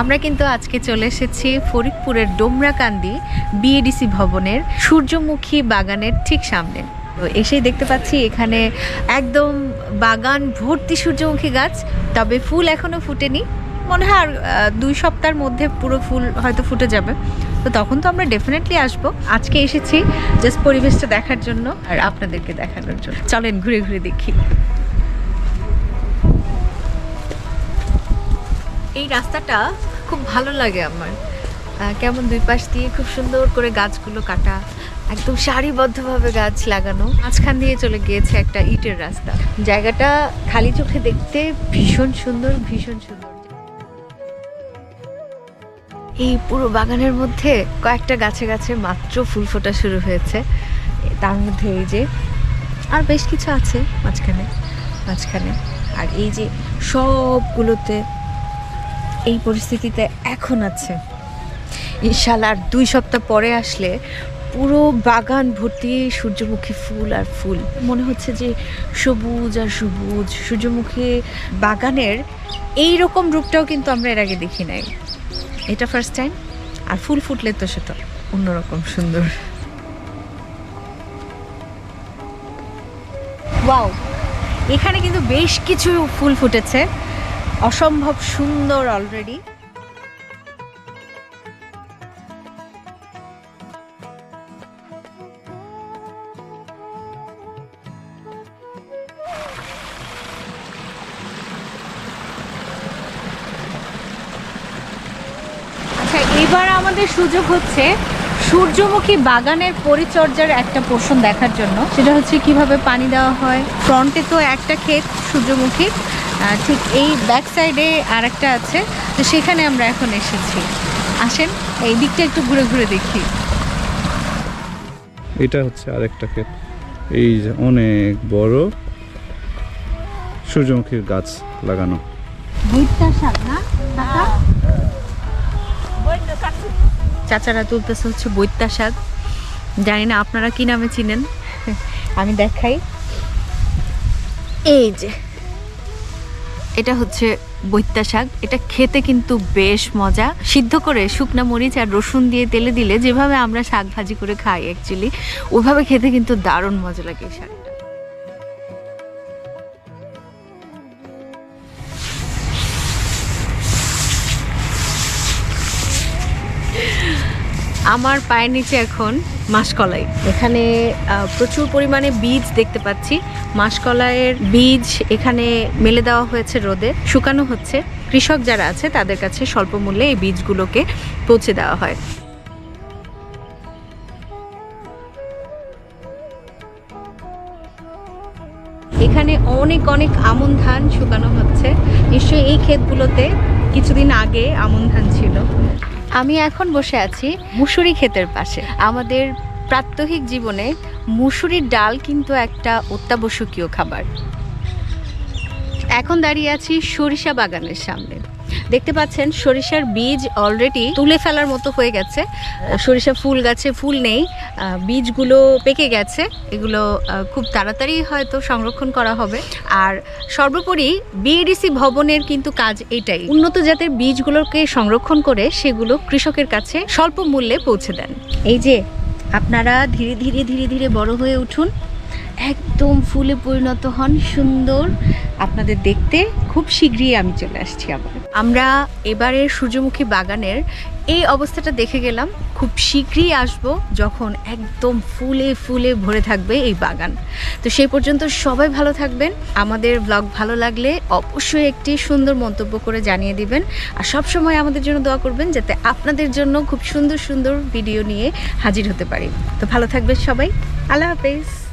আমরা কিন্তু আজকে চলে এসেছি ফরিদপুরের ডোমরাকান্দি বিএডিসি ভবনের সূর্যমুখী বাগানের ঠিক সামনে। এসেই দেখতে পাচ্ছি এখানে একদম বাগান ভর্তি সূর্যমুখী গাছ, তবে ফুল এখনও ফুটেনি। মনে হয় আর দুই সপ্তাহের মধ্যে পুরো ফুল হয়তো ফুটে যাবে। তো তখন তো আমরা ডেফিনেটলি আসব। আজকে এসেছি জাস্ট পরিবেশটা দেখার জন্য আর আপনাদেরকে দেখানোর জন্য। চলেন ঘুরে ঘুরে দেখি। এই রাস্তাটা খুব ভালো লাগে আমার। কেমন দুই পাশ দিয়ে খুব সুন্দর করে গাছগুলো কাটা, একদম সারিবদ্ধভাবে গাছ লাগানো, মাঝখান দিয়ে চলে গিয়েছে একটা ইটের রাস্তা। জায়গাটা খালি চোখে দেখতে ভীষণ সুন্দর ভীষণ সুন্দর। এই পুরো বাগানের মধ্যে কয়েকটা গাছে গাছে মাত্র ফুল ফোটা শুরু হয়েছে। তার মধ্যে এই যে, আর বেশ কিছু আছে মাঝখানে মাঝখানে। আর এই যে সবগুলোতে এই পরিস্থিতিতে এখন আছে। ইনশাল্লাহ আর দুই সপ্তাহ পরে আসলে পুরো বাগান ভর্তি সূর্যমুখী ফুল আর ফুল। মনে হচ্ছে যে সবুজ আর সবুজ, সূর্যমুখী বাগানের এই রকম রূপটাও কিন্তু আমরা এর আগে দেখি নাই। এটা ফার্স্ট টাইম আর ফুল ফুটলে তো সেটা অন্যরকম সুন্দর। ওয়াও এখানে কিন্তু বেশ কিছু ফুল ফুটেছে। অসম্ভব সুন্দর অলরেডি আচ্ছা এবার আমাদের সুযোগ হচ্ছে সূর্যমুখী বাগানের পরিচর্যার একটা পোষণ দেখার জন্য। সেটা হচ্ছে কীভাবে পানি দেওয়া হয়। ফ্রন্টে তো একটা ক্ষেত সূর্যমুখী। ঠিক এই ব্যাক সাইডে আর একটা আছে। তো সেখানে আমরা এখন এসেছি। আসেন এই দিকটা একটু ঘুরে ঘুরে দেখি। এটা হচ্ছে আরেকটা ক্ষেত। এই যে অনেক বড় সূর্যমুখীর গাছ লাগানো। চাচারা তুলতেছে হচ্ছে বৈত্যা শাক জানি না আপনারা কি নামে চিনেন? আমি দেখাই। এই যে এটা হচ্ছে বৈত্যা শাক। এটা খেতে কিন্তু বেশ মজা। সিদ্ধ করে শুকনা মরিচ আর রসুন দিয়ে তেলে দিলে যেভাবে আমরা শাক ভাজি করে খাই অ্যাকচুয়ালি ওভাবে খেতে কিন্তু দারুণ মজা লাগে এই আমার পায়ের নিচে এখন মাসকলাই। এখানে প্রচুর পরিমাণে বীজ দেখতে পাচ্ছি। মাসকলাইয়ের বীজ এখানে মেলে দেওয়া হয়েছে রোদে। শুকানো হচ্ছে। কৃষক যারা আছে, তাদের কাছে স্বল্প মূল্যে এই বীজগুলোকে পৌঁছে দেওয়া হয়। এখানে অনেক অনেক আমন ধান শুকানো হচ্ছে। নিশ্চয়ই এই ক্ষেতগুলোতে কিছুদিন আগে আমন ধান ছিল। আমি এখন বসে আছি মুসুরি ক্ষেতের পাশে। আমাদের প্রাত্যহিক জীবনে মুসুরির ডাল কিন্তু একটা অত্যাবশ্যকীয় খাবার। এখন দাঁড়িয়ে আছি সরিষা বাগানের সামনে। দেখতে পাচ্ছেন, সরিষার বীজ অলরেডি তুলে ফেলার মতো হয়ে গেছে। সরিষা ফুল গাছে ফুল নেই। বীজগুলো পেকে গেছে। এগুলো খুব তাড়াতাড়ি হয়তো সংরক্ষণ করা হবে। আর সর্বোপরি বিএডিসি ভবনের কিন্তু কাজ এটাই। উন্নত জাতের বীজগুলোকে সংরক্ষণ করে সেগুলো কৃষকের কাছে স্বল্প মূল্যে পৌঁছে দেন। এই যে, আপনারা ধীরে ধীরে ধীরে ধীরে বড় হয়ে উঠুন। একদম ফুলে পরিণত হন, সুন্দর। আপনাদের দেখতে খুব শীঘ্রই আমি চলে আসছি আবার। আমরা এবারের সূর্যমুখী বাগানের এই অবস্থাটা দেখে গেলাম। খুব শীঘ্রই আসব যখন একদম ফুলে ফুলে ভরে থাকবে এই বাগান। তো সেই পর্যন্ত সবাই ভালো থাকবেন। আমাদের ব্লগ ভালো লাগলে অবশ্যই একটি সুন্দর মন্তব্য করে জানিয়ে দিবেন। আর সব সময় আমাদের জন্য দোয়া করবেন যাতে আপনাদের জন্য খুব সুন্দর সুন্দর ভিডিও নিয়ে হাজির হতে পারি। তো ভালো থাকবেন সবাই। আল্লাহ হাফেজ।